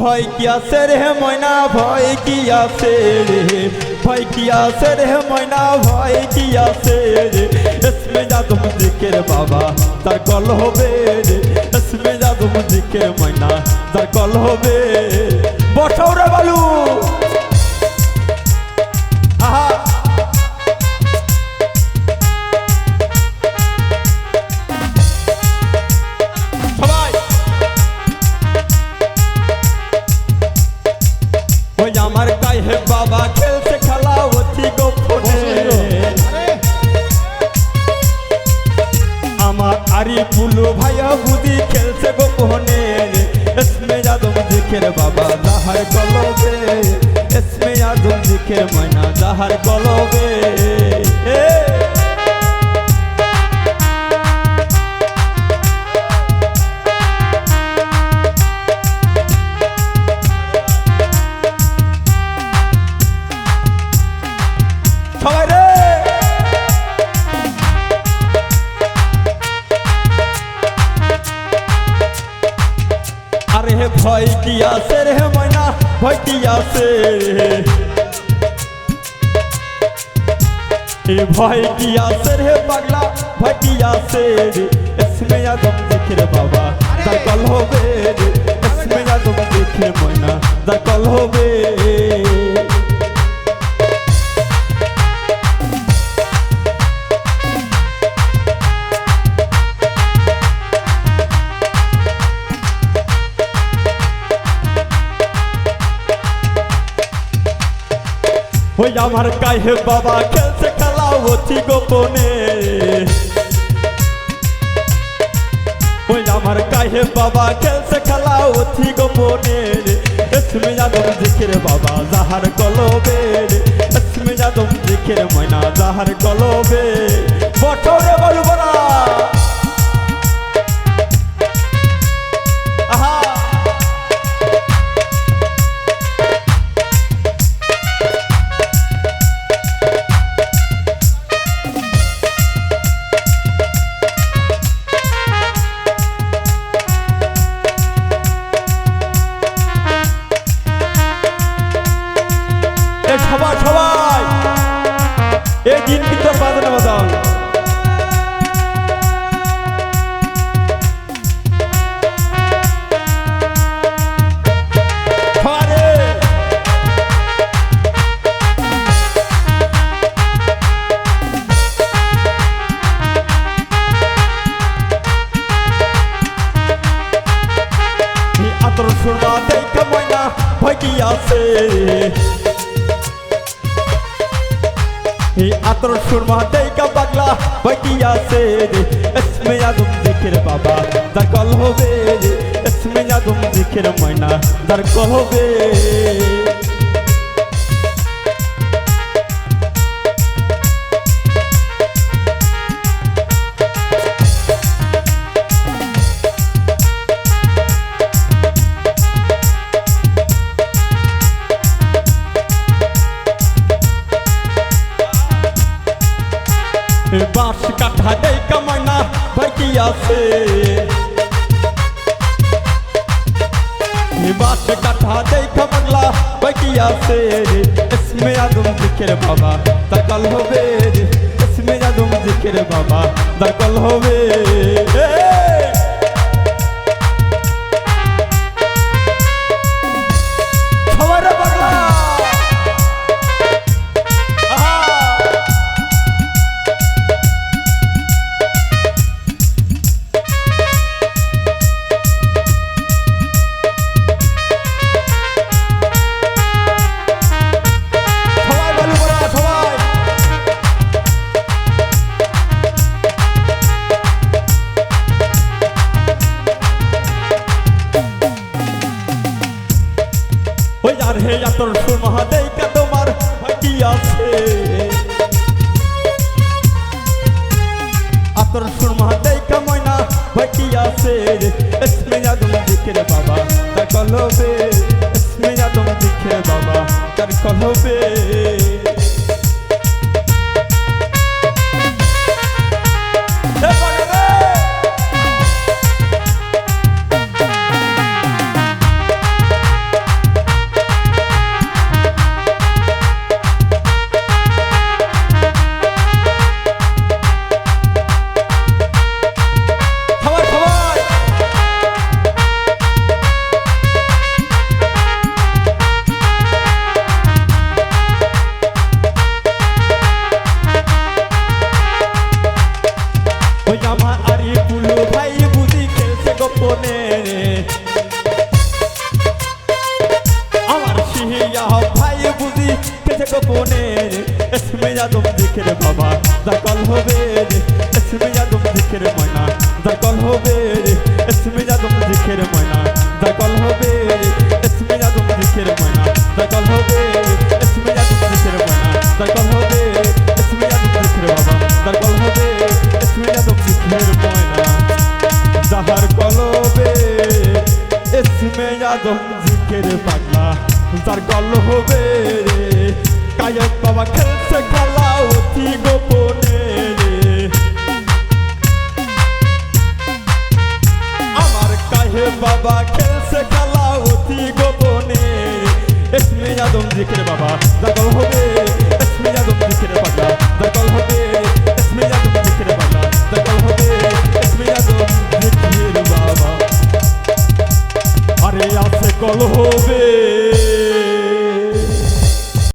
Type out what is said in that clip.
ভয় কি আছে রে ময়না, ভয় কি আছে রে? ভয় কি আছে রে ময়না, ভয় কি আছে রে? এসমে যাদম দিকের বাবা তার কল হবে রে। এসমে যাদম দিকের ময়না তার কল হবে বসাও রে বালু! দিকের বাবা যাহার কলবে এসমে আদম দিকের ময়না যাহার কলবে। আরে ভয় কি আছে রে ময়না ভয় কি আছে এ ভয় কি আছে রে পাগলা ভয় কি আছে রে এসমে আদম দেখে রে বাবা তার কল হবে রে এসমে আদম দেখে ময়না তার কল হবে ওই আমার গায়ে বাবা খেলছে খেলা, অতি গোপনে। ওই আমার গায়ে বাবা খেলছে খেলা, অতি গোপনে। এসমে যাদম দিকের বাবা যাহার কলবে। এসমে যাদম দিকের ময়না যাহার কলবে। বটরে বলব আছে এই আতর সুরমা দেখা পাগলা ভাগিয়াছে এসমে আদম দিকের বাবা তার কল হবে। এসমে আদম দিকের ময়না তার কল হবে। কাঠা দেখা বাংলা বাকি আছে রে এসমে আদম জিকের বাবা তার কল হবে রে এসমে আদম জিকের বাবা তার কল হবে এই! আর হে তোর সুর মহাদেইকা তোমার বাকি আছে। আতর সুর মহাদেইকা ময়না বাকি আছে এসমে যাদম দিকের বাবা তা কলবে কেছে গোপনে এসমে যাদম দিকের বাবা, দকল হবে এসমে যাদম দিকের ময়না, দকল হবে এসমে যাদম দিকের ময়না, দকল হবে এসমে যাদম দিকের ময়না, দকল হবে এসমে যাদম দিকের ময়না, দকল হবে এসমে যাদম দিকের বাবা, দকল হবে এসমে যাদম দিকের ময়না যাহার কলবে। এসমে যাদম জিকের পাগলা তার গল হবে বাবা, খেলছে খেলা অতি গোপনে। এসমি আদম জিকের বাবা দখল হবে। এসমি আদম জিকের বাবা দখল